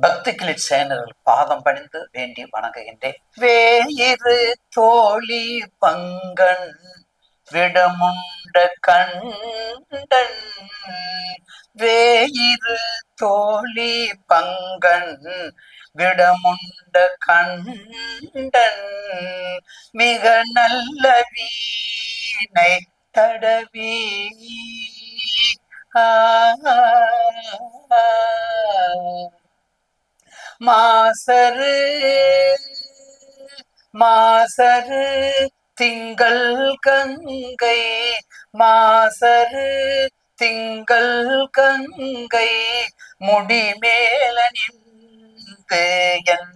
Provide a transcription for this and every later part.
பக்தி கிளிட் சேனர்கள் பாதம் பணிந்து வேண்டி வணங்குகின்றேன். வேயிரு தோழி பங்கன் விடமுண்ட கண்டன் வேயிரு தோழி பங்கன் விடமுண்ட கண்டன் மிக நல்ல வீணை தடவி. ஆ. மாசரு மாசரு திங்கள் கங்கை மாசரு திங்கள் கங்கை முடிமேல நின்று என்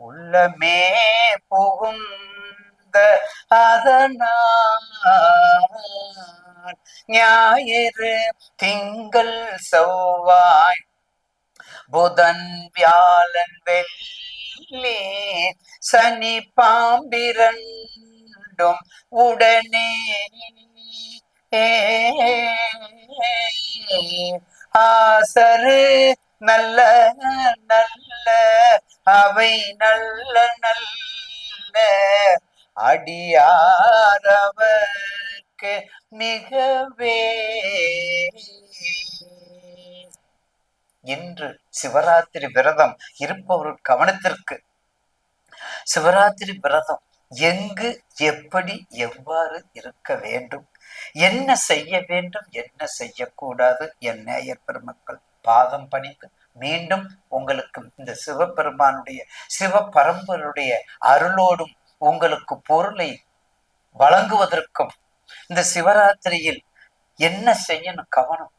உள்ளமே புகுந்த அதனால் ஞாயிறு திங்கள் செவ்வாய் புதன் வியாழன் வெள்ளி சனி பாம்பிரண்டும் உடனே ஆசரு நல்ல நல்ல அவை நல்ல நல்ல அடியாரவர்க்கு மிகவே. இன்று சிவராத்திரி விரதம் இருப்பவர் கவனத்திற்கு. சிவராத்திரி விரதம் எங்கு எப்படி எவ்வாறு இருக்க வேண்டும்? என்ன செய்ய வேண்டும் என்ன செய்யக்கூடாது என் நேயர் பெருமக்கள்? பாதம் பணிந்து மீண்டும் உங்களுக்கு இந்த சிவபெருமானுடைய சிவ பரம்பருடைய அருளோடும் உங்களுக்கு பொருளை வழங்குவதற்கும் இந்த சிவராத்திரியில் என்ன செய்யணும்? கவனம்.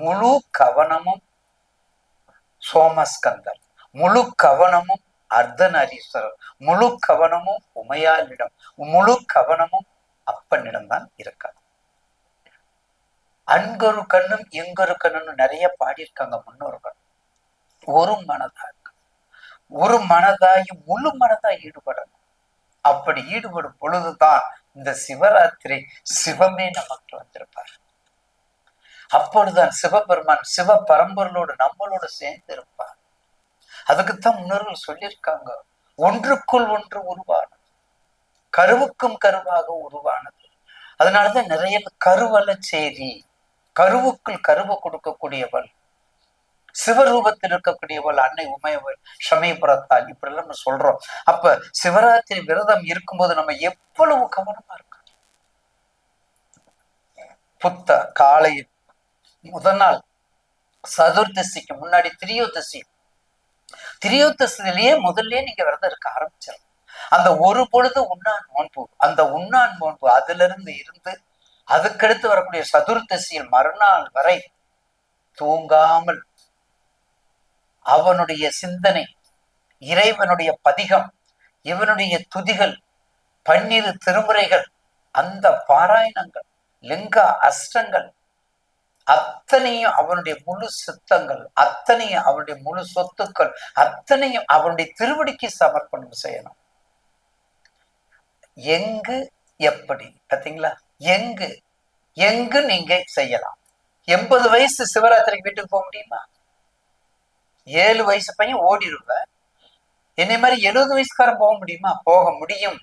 முழு கவனமும் சோமஸ்கந்தர் முழு கவனமும் அர்த்தநரீஸ்வரர் முழு கவனமும் உமையாளிடம். முழு கவனமும் அப்பனிடம் தான் இருக்காது அன்கொரு கண்ணும் எங்கொரு கண்ணும் நிறைய பாடியிருக்காங்க முன்னோர்கள். ஒரு மனதா ஒரு மனதாயும் முழு மனதாய் ஈடுபடணும். அப்படி ஈடுபடும் பொழுதுதான் இந்த சிவராத்திரி சிவமே நமக்கு வந்திருப்பார். அப்பொழுதுதான் சிவபெருமான் சிவ பரம்பொருளோடு நம்மளோடு சேர்ந்து இருப்பார் அதுக்குத்தான் முன்னோர்கள் சொல்லியிருக்காங்க ஒன்றுக்குள் ஒன்று உருவானது கருவுக்கும் கருவாக உருவானது. அதனாலதான் நிறைய கருவல சேரி கருவுக்குள் கருவை கொடுக்கக்கூடியவள் சிவரூபத்தில் இருக்கக்கூடியவள் அன்னை உமையவள் சமயபுரத்தால் இப்படி எல்லாம் நம்ம சொல்றோம். அப்ப சிவராத்திரி விரதம் இருக்கும்போது நம்ம எவ்வளவு கவனமா இருக்கோம் புத்த காலையில் முதல் நாள் சதுர்தசிக்கு முன்னாடி திரியோதசி. திரியோதசிலேயே முதல்ல நீங்க விரதம் இருக்க ஆரம்பிச்சிடலாம். அந்த ஒரு பொழுது உண்ணான் நோன்பு அந்த உண்ணான் நோன்பு அதுல இருந்து இருந்து அதுக்கடுத்து வரக்கூடிய சதுர்தசியில் மறுநாள் வரை தூங்காமல் அவனுடைய சிந்தனை இறைவனுடைய பதிகம் இவனுடைய துதிகள் பன்னிரு திருமுறைகள் அந்த பாராயணங்கள் லிங்க அஷ்டங்கள் அத்தனையும் அவனுடைய முழு சித்தங்கள் அத்தனையும் அவனுடைய முழு சொத்துக்கள் அத்தனையும் அவனுடைய திருவடிக்கு சமர்ப்பணம் செய்யணும். எங்கு எப்படி பார்த்தீங்களா? எங்கு எங்கு நீங்க செய்யலாம்? எண்பது வயசு சிவராத்திரிக்கு வீட்டுக்கு போக முடியுமா? ஏழு வயசு பையன் ஓடிடுவ என்னை மாதிரி எழுபது வயசுக்காரன் போக முடியுமா? போக முடியும்.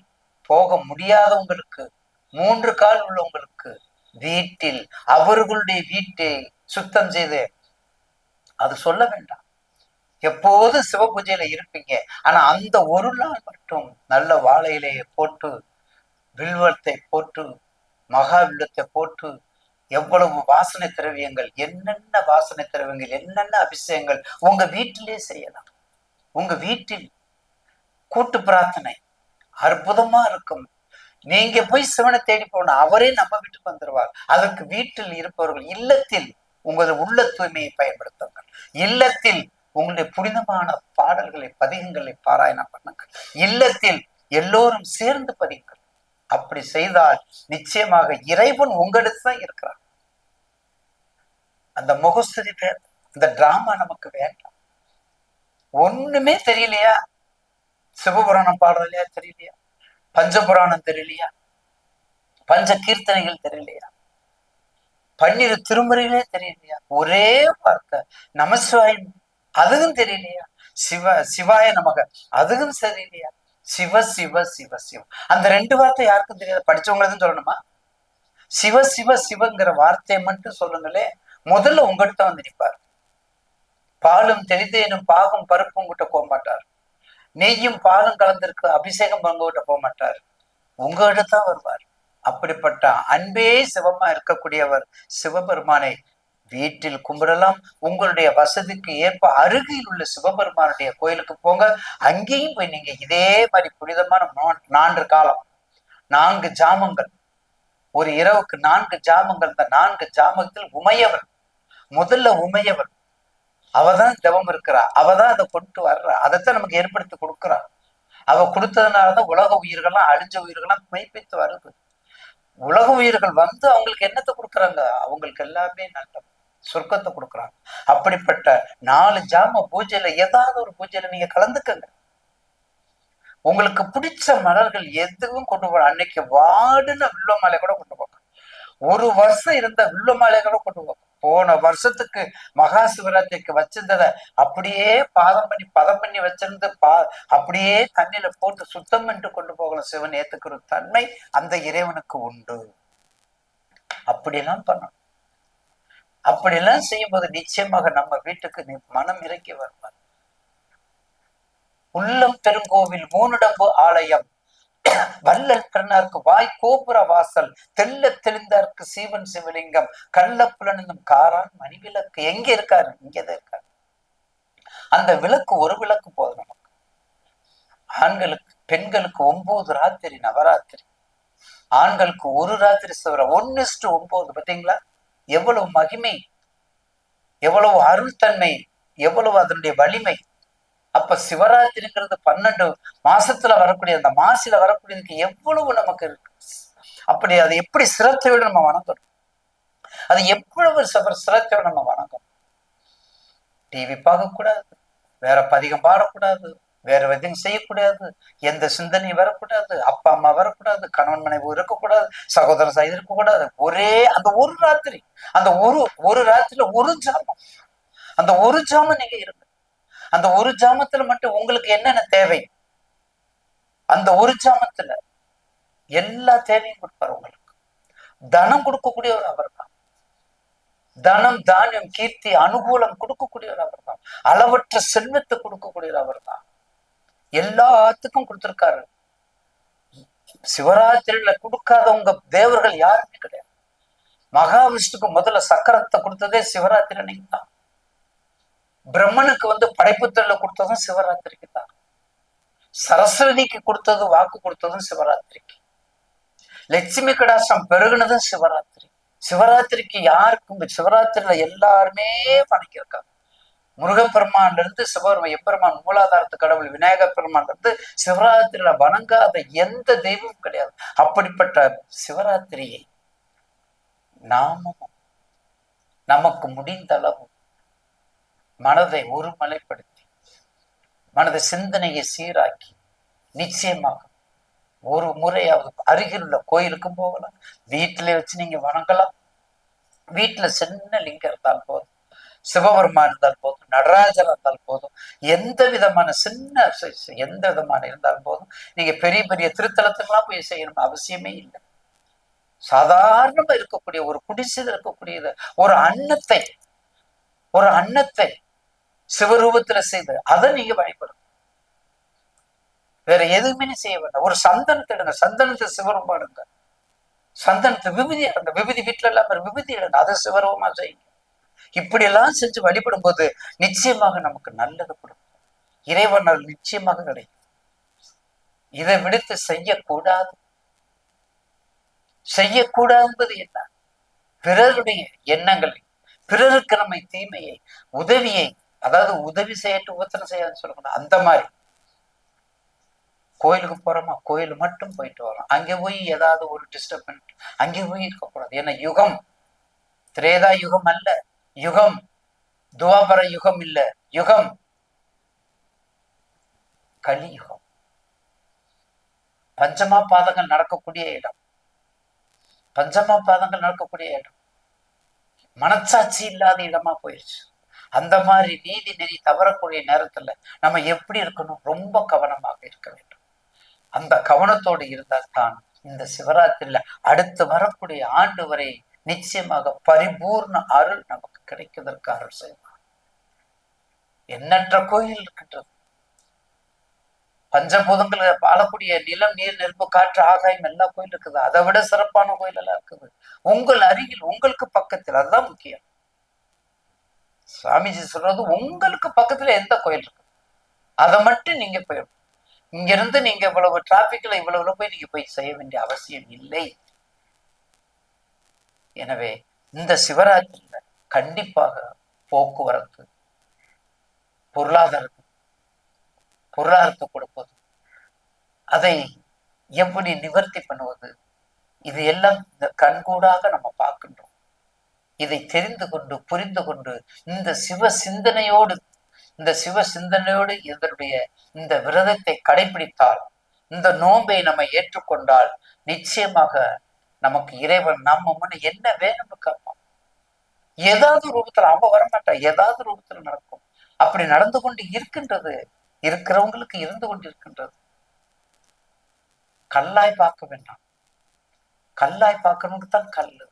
போக முடியாதவங்களுக்கு மூன்று கால் உள்ளவங்களுக்கு வீட்டில் அவர்களுடைய வீட்டை சுத்தம் செய்து அது சொல்ல வேண்டாம். எப்போது சிவபூஜையில இருப்பீங்க. ஆனா அந்த ஒரு நாள் மட்டும் நல்ல வாழை இலையை போட்டு வில்வத்தை போட்டு மகாவில்லத்தை போட்டு எவ்வளவு வாசனை திரவியங்கள் என்னென்ன வாசனை திரவியங்கள் என்னென்ன அபிஷேகங்கள் உங்க வீட்டிலே செய்யலாம். உங்க வீட்டில் கூட்டு பிரார்த்தனை அற்புதமா இருக்கும். நீங்க போய் சிவனை தேடி போன அவரே நம்ம வீட்டுக்கு வந்துருவார். அதற்கு வீட்டில் இருப்பவர்கள் இல்லத்தில் உங்களது உள்ள தூய்மையை பயன்படுத்துங்கள். இல்லத்தில் உங்களுடைய புனிதமான பாடல்களை பதிகங்களை பாராயணம் பண்ணுங்கள். இல்லத்தில் எல்லோரும் சேர்ந்து பதிங்கள் அப்படி செய்தால் நிச்சயமாக இறைவன் உங்களுக்கு தான் இருக்கிறான். அந்த முகஸ்துதி இந்த டிராமா நமக்கு வேண்டாம். ஒண்ணுமே தெரியலையா? சிவபுராணம் பாடுறதுலையா? தெரியலையா? பஞ்சபுராணம் தெரியலையா? பஞ்ச கீர்த்தனைகள் தெரியலையா? பன்னிரு திருமுறைகளே தெரியலையா? ஒரே வார்த்தை நமசிவாயம் அதுவும் தெரியலையா? சிவ சிவாய நமக அதுவும் சரியில்லையா? சிவ சிவ சிவ சிவ அந்த ரெண்டு வார்த்தை யாருக்கும் தெரியாது. படிச்சவங்களுக்கும் சொல்லணுமா? சிவ சிவ சிவங்கிற வார்த்தையை மட்டும் சொல்லுங்களே. முதல்ல உங்கள்கிட்ட வந்து நிற்பார் பாலும் தெளிதேனும் பாகும் பருப்பும் கிட்ட போக மாட்டார் நெய்யும் பாலும் கலந்திருக்கு அபிஷேகம் பங்குகிட்ட போக மாட்டார். உங்ககிட்ட தான் வருவார். அப்படிப்பட்ட அன்பே சிவமா இருக்கக்கூடியவர் சிவபெருமானை வீட்டில் கும்பிடலாம். உங்களுடைய வசதிக்கு ஏற்ப அருகில் உள்ள சிவபெருமானுடைய கோயிலுக்கு போங்க. அங்கேயும் போய் நீங்க இதே மாதிரி புனிதமான நான்கு காலம் நான்கு ஜாமங்கள் ஒரு இரவுக்கு நான்கு ஜாமங்கள் இந்த நான்கு ஜாமத்தில் உமையவர் முதல்ல அவ அவதான் தவம் இருக்கிறா அவதான் அதை கொண்டு வர்றா. அதைத்தான் நமக்கு ஏற்படுத்தி கொடுக்குறா. அவ கொடுத்ததுனாலதான் உலக உயிர்கள்லாம் அழிஞ்ச உயிர்கள்லாம் மெய்ப்பித்து வருது. உலக உயிர்கள் வந்து அவங்களுக்கு என்னத்தை கொடுக்குறாங்க? அவங்களுக்கு எல்லாமே நல்ல சொர்க்கத்தை கொடுக்குறாங்க. அப்படிப்பட்ட நாலு ஜாம பூஜையில ஏதாவது ஒரு பூஜையில நீங்க கலந்துக்கங்க. உங்களுக்கு பிடிச்ச மலர்கள் எதுவும் கொண்டு போகணும் அன்னைக்கு வாடுன வில்வ மாலை கூட கொண்டு போங்க. ஒரு வருஷம் இருந்த வில்வ மாலை கூட கொண்டு போங்க. போன வருஷத்துக்கு மகா சிவராத்திரிக்கு வச்சிருந்ததை அப்படியே பாதம் பண்ணி பதம் பண்ணி வச்சிருந்து பா அப்படியே தண்ணியில போட்டு சுத்தம் பண்ணிட்டு கொண்டு போகணும் சிவன். ஏத்துக்கிற தன்மை அந்த இறைவனுக்கு உண்டு. அப்படிலாம் பண்ணணும். அப்படிலாம் செய்யும்போது நிச்சயமாக நம்ம வீட்டுக்கு மனம் இறக்கி வருவார். உள்ளம் பெருங்கோவில் மூணுடம்பு ஆலயம். வல்லல் கண்ணார்க்கு வாய் கோபுர வாசல் தெல்ல தெளிந்தார்க்கு சீவன் சிவலிங்கம் கள்ளப்புலனும் காரான் மணிவிளக்கு. எங்க இருக்காரு? இங்கதான் இருக்காரு. அந்த விளக்கு ஒரு விளக்கு போதும் நமக்கு. ஆண்களுக்கு பெண்களுக்கு ஒன்பது ராத்திரி நவராத்திரி. ஆண்களுக்கு ஒரு ராத்திரி தவிர ஒன்னு ஒன்பது பாத்தீங்களா எவ்வளவு மகிமை எவ்வளவு அருள்தன்மை எவ்வளவு அதனுடைய வலிமை. அப்ப சிவராத்திரிங்கிறது பன்னெண்டு மாசத்துல வரக்கூடிய அந்த மாசில வரக்கூடியதுக்கு எவ்வளவு நமக்கு இருக்கு? அப்படி அதை எப்படி சிரத்தையோடு நம்ம வணங்கணும்? அது எவ்வளவு சிரத்தையோடு நம்ம வணங்கணும்? டிவி பார்க்கக்கூடாது வேற பதிகம் பாடக்கூடாது வேற எதையும் செய்யக்கூடாது எந்த சிந்தனையும் வரக்கூடாது அப்பா அம்மா வரக்கூடாது கணவன் மனைவி இருக்கக்கூடாது சகோதர சாய் இருக்கக்கூடாது. ஒரே அந்த ஒரு ராத்திரி அந்த ஒரு ஒரு ராத்திரியில ஒரு ஜாமம் அந்த ஒரு ஜாமம் நீங்க இருங்க அந்த ஒரு ஜாமத்துல மட்டும் உங்களுக்கு என்னென்ன தேவை? அந்த ஒரு ஜாமத்துல எல்லா தேவையும் கொடுப்பாரு உங்களுக்கு. தனம் கொடுக்கக்கூடியவர் அவர் தான். தனம் தானியம் கீர்த்தி அனுகூலம் கொடுக்கக்கூடியவர் அவர் தான். அளவற்ற செல்வத்தை கொடுக்கக்கூடியவர் அவர் தான். எல்லாத்துக்கும் கொடுத்திருக்காரு. சிவராத்திரியில கொடுக்காதவங்க தேவர்கள் யாருமே கிடையாது. மகாவிஷ்ணுக்கு முதல்ல சக்கரத்தை கொடுத்ததே சிவராத்திரி அன்னைக்கு தான் பிரம்மனுக்கு வந்து படைப்புத்தல்ல கொடுத்ததும் சிவராத்திரிக்கு தான். சரஸ்வதிக்கு கொடுத்தது வாக்கு கொடுத்ததும் சிவராத்திரிக்கு. லட்சுமி கடாசம் பெருகுனதும் சிவராத்திரி. சிவராத்திரிக்கு யாருக்கும் சிவராத்திரியில எல்லாருமே வணங்கியிருக்காங்க முருகப்பெருமான்ல இருந்து சிவபெருமான் எப்பெருமான் மூலாதாரத்து கடவுள் விநாயக பெருமான்ல இருந்து சிவராத்திரியில வணங்காத எந்த தெய்வமும் கிடையாது. அப்படிப்பட்ட சிவராத்திரியை நாமமும் நமக்கு முடிந்த அளவு மனதை ஒருமலைப்படுத்தி மனத சிந்தனையை சீராக்கி நிச்சயமாக ஒரு முறையாவது அருகில் உள்ள கோயிலுக்கும் போகலாம். வீட்டிலே வச்சு நீங்க வணங்கலாம். வீட்டுல சின்ன லிங்கம் இருந்தால் போதும். சிவபெருமா இருந்தால் போதும். நடராஜர் இருந்தால் போதும். எந்த விதமான சின்ன எந்த விதமான இருந்தால் போதும். நீங்க பெரிய பெரிய திருத்தலத்துக்கெல்லாம் போய் செய்யணும் அவசியமே இல்லை. சாதாரணமா இருக்கக்கூடிய ஒரு குடிசையில் இருக்கக்கூடியது ஒரு அன்னத்தை ஒரு அன்னத்தை சிவரூபத்துல செய்து அதை நீங்க வழிபடும் வேற எதுவுமே செய்ய வேண்டாம். ஒரு சந்தனத்தை எடுங்க. சந்தனத்தை சிவரூபம் எடுங்க. சந்தனத்தை விபதி எடுங்க விபதி வீட்டுல இல்லாம விபதி எடுங்க. அதை சிவரூபமா செய்யுங்க. இப்படி எல்லாம் செஞ்சு வழிபடும் போது நிச்சயமாக நமக்கு நல்லது கொடுக்கும். இறைவனால் நிச்சயமாக கிடைக்கும். இதை விடுத்து செய்யக்கூடாது. செய்யக்கூடாதுஎன்பது என்ன? பிறருடைய எண்ணங்களை பிறருக்கு நம்மை தீமையை உதவியை அதாவது உதவி செய்யட்டு உபத்திரம் செய்யாதுன்னு சொல்லக்கூடாது. அந்த மாதிரி. கோயிலுக்கு போறோமா? கோயில் மட்டும் போயிட்டு வரோம். அங்கே போய் ஏதாவது ஒரு டிஸ்டர்பன்ஸ் அங்கே போய் இருக்கக்கூடாது. ஏன்னா யுகம். திரேதா யுகம் அல்ல. யுகம். துவாபர யுகம் இல்ல. யுகம். கலியுகம். பஞ்சமா பாதங்கள் நடக்கக்கூடிய இடம். பஞ்சமா பாதங்கள் நடக்கக்கூடிய இடம். மனச்சாட்சி இல்லாத இடமா போயிடுச்சு அந்த மாதிரி நீதி நெறி தவறக்கூடிய நேரத்துல நம்ம எப்படி இருக்கணும்? ரொம்ப கவனமாக இருக்க வேண்டும். அந்த கவனத்தோடு இருந்தால் தான் இந்த சிவராத்திரியில அடுத்து வரக்கூடிய ஆண்டு வரை நிச்சயமாக பரிபூர்ண அருள் நமக்கு கிடைப்பதற்கு அருள் செய்வார். எண்ணற்ற கோயில் இருக்கின்றது. பஞ்சபூதங்களை வாழக்கூடிய நிலம் நீர் நெருப்பு காற்று ஆகாயம் எல்லா கோயில் இருக்குது. அதை விட சிறப்பான கோயில் எல்லாம் இருக்குது. உங்கள் அருகில் உங்களுக்கு பக்கத்தில் அதுதான் முக்கியம். சுவாமிஜி சொல்றது உங்களுக்கு பக்கத்துல எந்த கோயில் இருக்கு? அதை மட்டும் நீங்க போயிடும் இங்க இருந்து நீங்க இவ்வளவு டிராபிக்ல இவ்வளவு போய் நீங்க போய் செய்ய வேண்டிய அவசியம் இல்லை. எனவே இந்த சிவராத்திரியில கண்டிப்பாக போக்குவரத்து பொருளாதாரத்து பொருளாதாரத்தை கொடுப்பது அதை எப்படி நிவர்த்தி பண்ணுவது இது எல்லாம் இந்த கண்கூடாக நம்ம பார்க்கின்றோம். இதை தெரிந்து கொண்டு புரிந்து கொண்டு இந்த சிவ சிந்தனையோடு இந்த சிவ சிந்தனையோடு இதனுடைய இந்த விரதத்தை கடைபிடித்தால் இந்த நோன்பை நம்ம ஏற்றுக்கொண்டால் நிச்சயமாக நமக்கு இறைவன் நம்ம முன்ன என்ன வேணும்னு கேட்பான். ஏதாவது ரூபத்துல அவன் வரமாட்டான் ஏதாவது ரூபத்துல நடக்கும். அப்படி நடந்து கொண்டு இருக்கின்றது இருக்கிறவங்களுக்கு இருந்து கொண்டு இருக்கின்றது கல்லாய் பார்க்க வேண்டாம். கல்லாய் பார்க்கணுக்கு தான் கல்லு.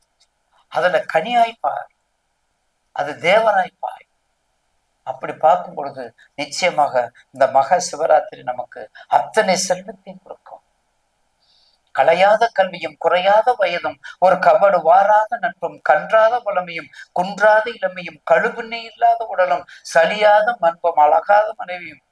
அதுல கனியாய்ப்பார். அது தேவராய்ப்பாய் அப்படி பார்க்கும் பொழுது நிச்சயமாக இந்த மக சிவராத்திரி நமக்கு அத்தனை செல்வத்தையும் கொடுக்கும். கலையாத கல்வியும் குறையாத வயதும் ஒரு கபடு வாராத நட்பும் கன்றாத வளமையும் குன்றாத இளமையும் கழுகுண்ணே இல்லாத உடலும் சலியாத மன்பம் அழகாத மனைவியும்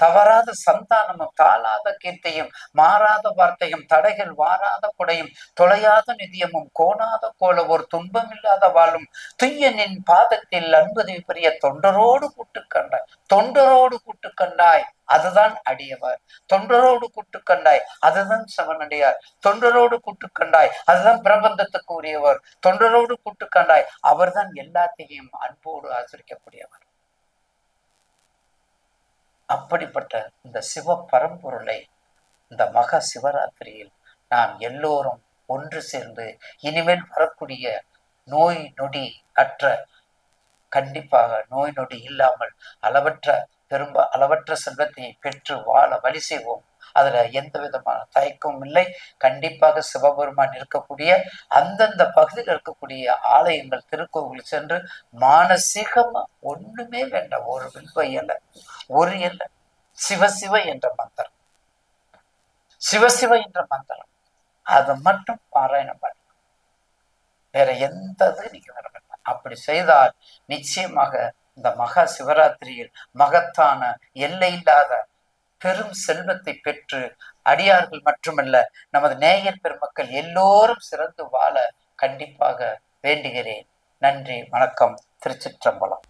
தவறாத சந்தானமும் தாளாத கீர்த்தியும் மாறாத வார்த்தையும் தடைகள் வாராத குடையும் தொலையாத நிதியமும் கோணாத கோல ஒரு துன்பமில்லாத வாழும் துய்யனின் பாதத்தில் அன்பது பெரிய தொண்டரோடு கூட்டு கண்டாய் தொண்டரோடு கூட்டு கண்டாய் அதுதான் அடியவர். தொண்டரோடு கூட்டு கண்டாய் அதுதான் சவனடியார். தொண்டரோடு கூட்டு கண்டாய் அதுதான் பிரபந்தத்துக்கு உரியவர். தொண்டரோடு கூட்டு கண்டாய் அவர்தான் எல்லாத்தையும் அன்போடு ஆசிரிக்கக்கூடியவர். அப்படிப்பட்ட இந்த சிவ பரம்பொருளை இந்த மக சிவராத்திரியில் நாம் எல்லோரும் ஒன்று சேர்ந்து இனிமேல் வரக்கூடிய நோய் நொடி அற்ற கண்டிப்பாக நோய் நொடி இல்லாமல் அளவற்ற பெரும்ப அளவற்ற செல்வத்தை பெற்று வாழ வழி செய்வோம். அதுல எந்த விதமான தயக்கமும் இல்லை. கண்டிப்பாக சிவபெருமான் இருக்கக்கூடிய அந்தந்த பகுதியில் இருக்கக்கூடிய ஆலயங்கள் திருக்கோவில் சென்று மானசீகமா ஒண்ணுமே வேண்டாம் ஒரு வில்வ இலை ஒரு இலை சிவசிவ என்ற மந்திரம். சிவசிவ என்ற மந்திரம். அதை மட்டும் பாராயணம் பண்ண வேற எந்த இது நீங்க வர வேண்டாம். அப்படி செய்தால் நிச்சயமாக இந்த மகா சிவராத்திரியில் மகத்தான எல்லை இல்லாத பெரும் செல்வத்தை பெற்று அடியார்கள் மட்டுமல்ல நமது நேயர் பெருமக்கள் எல்லோரும் சிறந்து வாழ கண்டிப்பாக வேண்டுகிறேன். நன்றி வணக்கம் திருச்சிற்றம்பலம்.